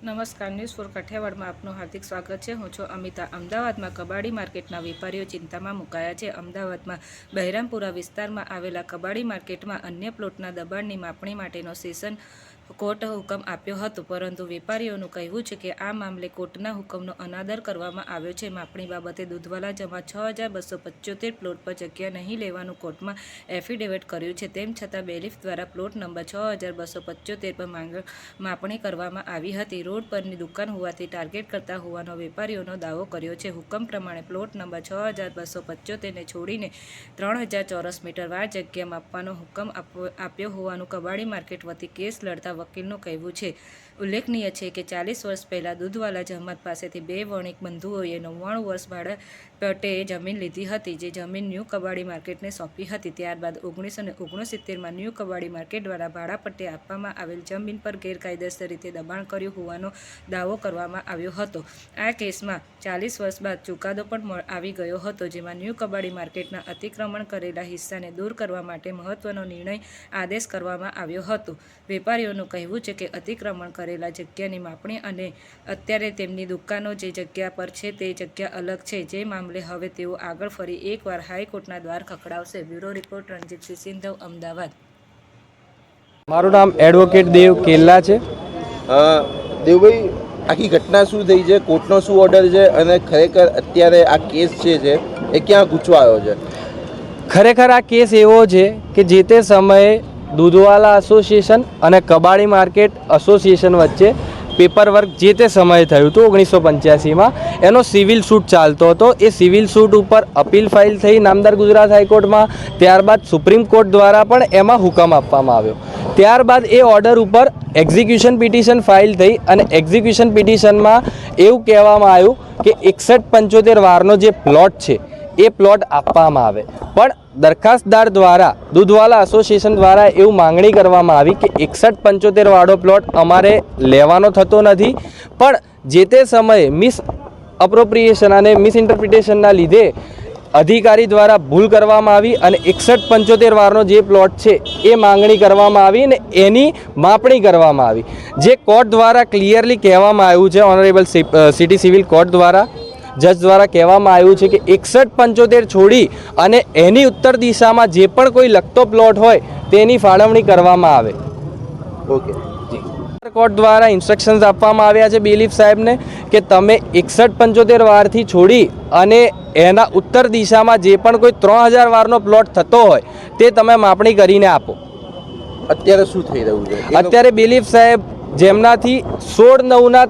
નમસ્કાર news for કાઠિયાવાડમાં આપનું હાર્દિક સ્વાગત છે. હું છું અમિતા. અમદાવાદમાં કબાડી માર્કેટના વેપારીઓ ચિંતામાં મુકાયા છે. અમદાવાદમાં બહેરામપુરા વિસ્તારમાં આવેલા કબાડી માર્કેટમાં અન્ય પ્લોટના દબાણની માપણી માટેનો સેશન કોર્ટ હુકમ આપ્યો હતો, પરંતુ વેપારીઓનું કહેવું છે કે આ મામલે કોર્ટના હુકમનો અનાદર કરવામાં આવ્યો છે. માપણી બાબતે દૂધવાલા જમા છ હજાર બસો પચોતેર પ્લોટ પર જગ્યા નહીં લેવાનું કોર્ટમાં એફિડેવિટ કર્યું છે. તેમ છતાં બેલીફ દ્વારા પ્લોટ નંબર છ હજાર બસો પચોતેર પર માંગ, માપણી કરવામાં આવી હતી. રોડ પરની દુકાન હોવાથી ટાર્ગેટ કરતા હોવાનો વેપારીઓનો દાવો કર્યો છે. હુકમ પ્રમાણે પ્લોટ નંબર છ હજાર બસો પચોતેરને છોડીને ત્રણ હજાર ચોરસ મીટર વાર જગ્યા માપવાનો હુકમ આપ્યો હોવાનું કબાડી માર્કેટ વતી કેસ લડતા વકીલનું કહેવું છે. ઉલ્લેખનીય છે કે ચાલીસ વર્ષ પહેલાં દૂધવાલા જહમત પાસેથી બે વણિક બંધુઓએ નવ્વાણું વર્ષ ભાડે પેટે જમીન લીધી હતી, જે જમીન ન્યૂ કબાડી માર્કેટને સોંપી હતી. ત્યારબાદ ઓગણીસો ને ઓગણસિત્તેરમાં ન્યૂ કબાડી માર્કેટ દ્વારા ભાડા પટ્ટે આપવામાં આવેલ જમીન પર ગેરકાયદેસર રીતે દબાણ કર્યું હોવાનો દાવો કરવામાં આવ્યો હતો. આ કેસમાં ચાલીસ વર્ષ બાદ ચુકાદો પણ આવી ગયો હતો, જેમાં ન્યૂ કબાડી માર્કેટના અતિક્રમણ કરેલા હિસ્સાને દૂર કરવા માટે મહત્વનો નિર્ણય આદેશ કરવામાં આવ્યો હતો. વેપારીઓનું કહેવું છે કે અતિક્રમણ કરેલા જગ્યાની માપણી અને અત્યારે તેમની દુકાનો જે જગ્યા પર છે તે જગ્યા અલગ છે. જે મામલે હવે તેઓ આગળ ફરી એકવાર હાઈકોર્ટના દ્વાર ખખડાવશે. Bureau report Ranjitsinh Sindhav Ahmedabad. મારું નામ એડવોકેટ દેવ કેલ્લા છે. દેવભાઈ આખી ઘટના શું થઈ છે? કોર્ટનો શું ઓર્ડર છે? અને ખરેખર અત્યારે આ કેસ છે જે એ ક્યાં ગૂંચવાયો છે? ખરેખર આ કેસ એવો છે કે જે તે સમયે દૂધવાલા એસોસિએશન અને કબાડી માર્કેટ એસોસિએશન વચ્ચે પેપર વર્ક જે તે સમયે થયું હતું, ઓગણીસો પંચ્યાસીમાં. એનો સિવિલ સૂટ ચાલતો હતો. એ સિવિલ સૂટ ઉપર અપીલ ફાઇલ થઈ નામદાર ગુજરાત હાઈકોર્ટમાં. ત્યારબાદ સુપ્રીમ કોર્ટ દ્વારા પણ એમાં હુકમ આપવામાં આવ્યો. ત્યારબાદ એ ઓર્ડર ઉપર એક્ઝિક્યુશન પિટિશન ફાઇલ થઈ અને એક્ઝિક્યુશન પિટિશનમાં એવું કહેવામાં આવ્યું કે એકસઠ પંચોતેર વારનો જે પ્લોટ છે એ પ્લોટ આપવામાં આવે. પણ દરખાસ્તદાર દ્વારા, દૂધવાલા એસોસિએશન દ્વારા એવું માંગણી કરવામાં આવી કે એકસઠ પંચોતેર વાળો પ્લોટ અમારે લેવાનો થતો નથી. પણ જે તે સમયે મિસ અપ્રોપ્રિએશન અને મિસઇન્ટરપ્રિટેશનના લીધે અધિકારી દ્વારા ભૂલ કરવામાં આવી અને એકસઠ પંચોતેર વારનો જે પ્લોટ છે એ માંગણી કરવામાં આવી અને એની માપણી કરવામાં આવી. જે કોર્ટ દ્વારા ક્લિયરલી કહેવામાં આવ્યું છે, ઓનરેબલ સિટી સિવિલ કોર્ટ દ્વારા જજ દ્વારા કહેવામાં આવ્યું છે કે એકસઠ પંચોતેર છોડી અને એની ઉત્તર દિશામાં જે પણ કોઈ લગતો પ્લોટ હોય તેની ફાળવણી કરવામાં આવે. ઓકે. કોર્ટ દ્વારા ઇન્સ્ટ્રક્શન્સ આપવામાં આવ્યા છે બિલીફ સાહેબને કે તમે એકસઠ પંચોતેર વારથી છોડી અને એના ઉત્તર દિશામાં જે પણ કોઈ ત્રણ હજાર વારનો પ્લોટ થતો હોય તે તમે માપણી કરીને આપો. અત્યારે શું થઈ રહ્યું છે? અત્યારે બિલીફ સાહેબ જેમનાથી સોળ નવના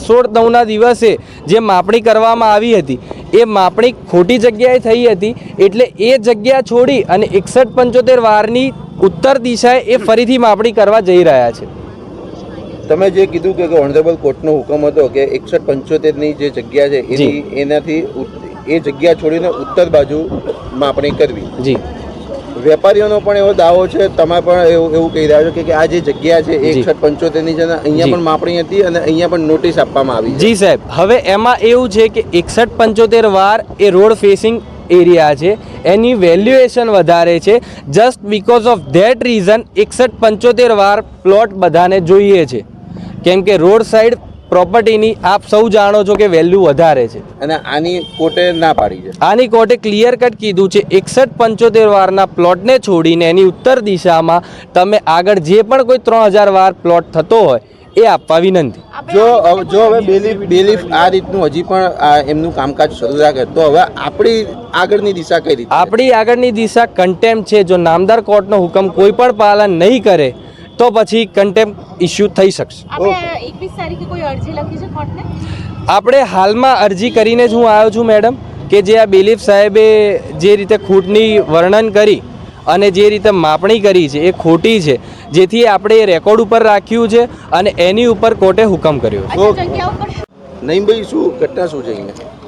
સોળ નવના દિવસે જે માપણી કરવામાં આવી હતી એ માપણી ખોટી જગ્યાએ થઈ હતી એટલે એ જગ્યા છોડી અને એકસઠ પંચોતેર વારની ઉત્તર દિશાએ એ ફરીથી માપણી કરવા જઈ રહ્યા છે. તમે જે કીધું કે ઓનરેબલ કોર્ટનો હુકમ હતો કે એકસઠ પંચોતેરની જે જગ્યા છે એની એનાથી એ જગ્યા છોડીને ઉત્તર બાજુ માપણી કરવી. જી. વેપારીઓનો પણ એવો દાવો છે તમે પણ એવું એવું કહી રહ્યા છો કે- આ જે જગ્યા છે. એકસઠ પંચોતેરની છે અહીંયા પણ માપણી હતી અને અહીંયા પણ નોટિસ આપવામાં આવી જી સાહેબ હવે એમાં એવું છે કે એકસઠ પંચોતેર વાર એ રોડ ફેસિંગ એરિયા છે એની વેલ્યુએશન વધારે છે just because of that reason એકસઠ પંચોતેર વાર પ્લોટ બધાને જોઈએ છે. કેમ કે રોડ સાઈડ પ્રોપર્ટીની આપ સૌ જાણો છો કે વેલ્યુ વધારે છે. અને આની કોર્ટે ના પાડી છે. આની કોર્ટે ક્લિયર કટ કીધું છે એકસઠ પંચોતેર વારના પ્લોટને છોડીને એની ઉત્તર દિશામાં તમે આગળ જે પણ કોઈ ત્રણ હજાર વાર પ્લોટ થતો હોય એ આપવા વિનંતી. જો હવે- જો હવે બેલીફ બેલીફ આ રીતનું હજી પણ આ એમનું કામકાજ શરૂ રાખે તો હવે આપણી આગળની દિશા કઈ રીતે? આપણી આગળની દિશા કન્ટેમ્પ છે જો નામદાર કોર્ટનો હુકમ કોઈ પણ પાલન નહીં કરે તો પછી કન્ટેમ્પ ઇસ્યુ થઈ શકશે. આપણે એકવીસ તારીખે કોઈ અરજી લખી છે કોર્ટને? આપણે હાલમાં અરજી કરીને જ હું આવ્યો છું મેડમ કે જે આ બિલીફ સાહેબે જે રીતે ખૂટની વર્ણન કરી અને જે રીતે માપણી કરી છે એ ખોટી છે જેથી આપણે એ રેકોર્ડ ઉપર રાખ્યું છે અને એની ઉપર કોર્ટે હુકમ કર્યો નહીં નઈમભાઈ શું ઘટના શું છે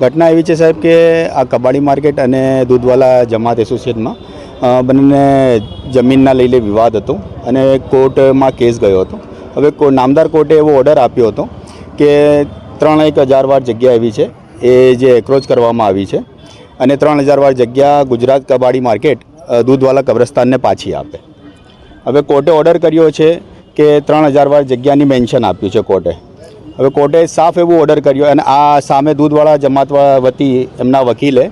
ઘટના એવી છે સાહેબ કે આ કબાડી માર્કેટ અને દૂધવાલા જમાત એસોસિએટમાં બંને જમીનના લઈને વિવાદ હતો અને કોર્ટમાં કેસ ગયો હતો. હવે નામદાર કોર્ટે એવો ઓર્ડર આપ્યો હતો કે ત્રણ એક હજાર વાર જગ્યા એવી છે, એ જે એક્રોચ કરવામાં આવી છે અને ત્રણ હજાર વાર જગ્યા ગુજરાત કબાડી માર્કેટ દૂધવાલા કબ્રસ્તાનને પાછી આપે. હવે કોર્ટે ઓર્ડર કર્યો છે કે ત્રણ હજાર વાર જગ્યાની મેન્શન આપ્યું છે કોર્ટે. હવે કોર્ટે સાફ એવું ઓર્ડર કર્યો અને આ સામે દૂધવાળા જમાત વતી એમના વકીલે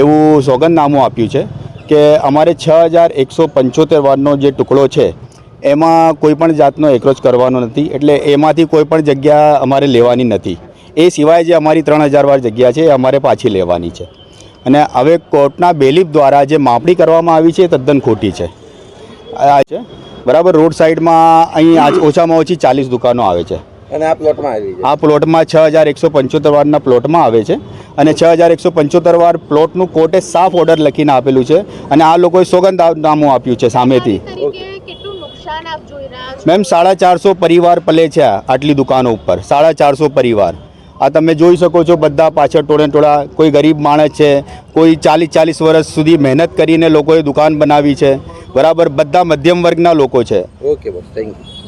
એવું સોગંદનામું આપ્યું છે કે અમારે છ હજાર એકસો પંચોતેર વારનો જે ટુકડો છે, એમાં કોઈપણ જાતનો એક્રોચ કરવાનો નથી. એટલે એમાંથી કોઈપણ જગ્યા અમારે લેવાની નથી. એ સિવાય જે અમારી ત્રણ હજાર વાર જગ્યા છે, એ અમારે પાછી લેવાની છે. અને હવે કોર્ટના બેલીફ દ્વારા જે માપણી કરવામાં આવી છે, એ તદ્દન ખોટી છે. આ છે. બરાબર? રોડ સાઈડમાં અહીં ઓછામાં ઓછી ચાલીસ દુકાનો આવે છે. અને આ પ્લોટમાં આવી છે. આ પ્લોટમાં છ હજાર એકસો પંચોતેર વારના પ્લોટમાં આવે છે અને છ હજાર એકસો પંચોતેર વાર પ્લોટનું કોર્ટે સાફ ઓર્ડર લખીને આપેલું છે અને આ લોકોએ સોગંદનામું આપ્યું છે સામેથી. તરીકે કેટલું નુકસાન આપ જોઈ રહ્યા છો? મેમ સાડા ચારસો પરિવાર પલે છે આટલી દુકાનો ઉપર. સાડા ચારસો પરિવાર. આ તમે જોઈ શકો છો બધા પાછળ ટોળે ટોળા કોઈ ગરીબ માણસ છે કોઈ ચાલીસ ચાલીસ વર્ષ સુધી મહેનત કરીને લોકોએ દુકાન બનાવી છે. બરાબર બધા મધ્યમ વર્ગના લોકો છે. Okay bus thank you